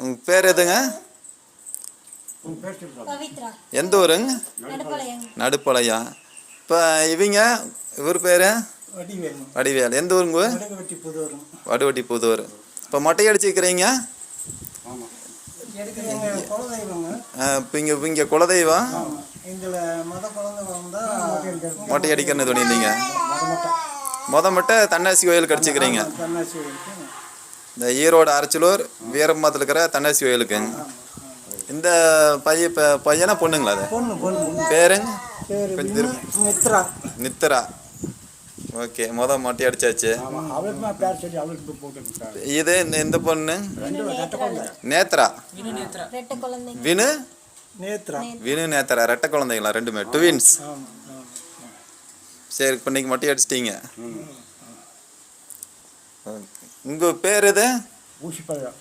உங்கள் பேர் எதுங்க? எந்த ஊருங்க? நடுப்பாளையா. இப்போ இவங்க இவர் பேர்? வடிவேல். எந்த ஊருங்க வடுவட்டி புதூர். இப்போ மொட்டை அடிச்சுக்கிறீங்க? இங்கே இங்கே குலதெய்வம்? மொட்டை அடிக்கணும்னு தோணியிருந்தீங்க முத மொட்டை தன்னாசி கோயிலுக்கு அடிச்சுக்கிறீங்க. தன்னாசி இருக்கு இந்த ஈரோடு அரச்சலூர் வீரம்பத்தில் இருக்கிற தன்னாசி கோயிலுக்கு இந்த பைய பையனா பொண்ணுங்களா அது? பொண்ணு பொண்ணு பேருங்க? பேர் மித்ரா நித்தரா ஓகே முத மொட்டை அடிச்சாச்சு. இது இந்த இந்த பொண்ணு? நேத்ரா. வினு நேத்ரா. வினு? நேத்ரா. ரெட்டை குழந்தைங்களா ரெண்டுமே? ட்வின்ஸ் சரி இப்போ இன்னைக்கு மொட்டை அடிச்சிட்டீங்க. உங்கள் பேர் எது? ஊசிப்பழம்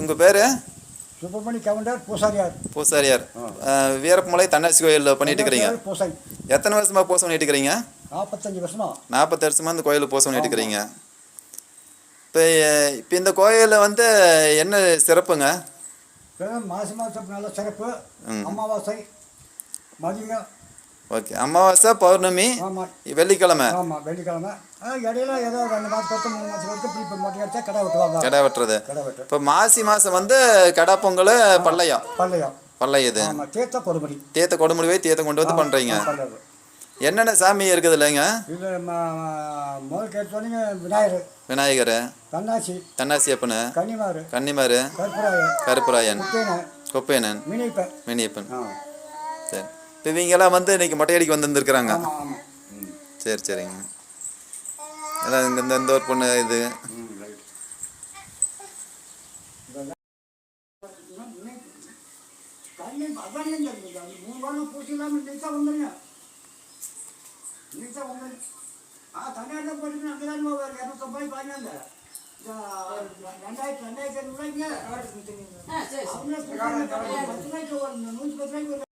உங்கள் பேர்? சுப்பிரமணி கவுண்டர் பூசாரியார். பூசாரியார். வீரப்பமலை தன்னாசி கோயிலில் பண்ணிட்டு இருக்கிறீங்க பூசாரி. எத்தனை வருஷமா பூசம் பண்ணிட்டு இருக்கிறீங்க நாற்பத்தஞ்சு வருஷமா. நாற்பது வருஷமா இந்த கோயிலுக்கு பூசம் பண்ணிட்டு இருக்கிறீங்க இப்போ இப்போ இந்த கோயிலில் வந்து என்ன சிறப்புங்க? மாசி மாதம் நல்ல சிறப்பு. அமாவாசை மதியம் ஓகே. அமாவாசை பௌர்ணமி வெள்ளிக்கிழமை. ஆமாம் வெள்ளிக்கிழமை. ஆ, இடையில ஏதோ ரெண்டு மாதம் பத்து மூணு மாதம் வரைக்கும் இப்படி இப்போ மொட்டை அடிச்சா கடை வெட்டுவாங்க. கடை வெட்டுறது. இப்போ மாசி மாதம் வந்து கடை பொங்கல் பள்ளையம் பள்ளையம் இது ஆமாம் தீர்த்த கொடுமடி. தீர்த்த தீர்த்தம் கொண்டு வந்து பண்ணுறீங்க என்னென்ன சாமி இருக்குது இல்லைங்க? முதல் விநாயகர். விநாயகர். தன்னாசி. தன்னாசி அப்பனு கன்னிமார். கன்னிமாரு. கருப்பராயன் குப்பேன கொப்பேனன் மினியப்பன் ஆ சரி. இப்போ இவங்கெல்லாம் வந்து இன்னைக்கு மொட்டை அடிக்க வந்துருந்துருக்குறாங்க. ஆமாம் ஆமாம் சரி சரிங்க. அதான் இங்கே இந்த இந்த ஒரு பொண்ணு இது. தனியார் போட்டு அங்கே தான் வேறு இரநூத்தம்பது பதினாங்க ரெண்டாயிரத்தி ரெண்டாயிரத்தி ஐநூறுவாய்ங்க அவங்க பத்து ரூபாய்க்கு ஒரு நூற்றி பத்து ரூபாய்க்கு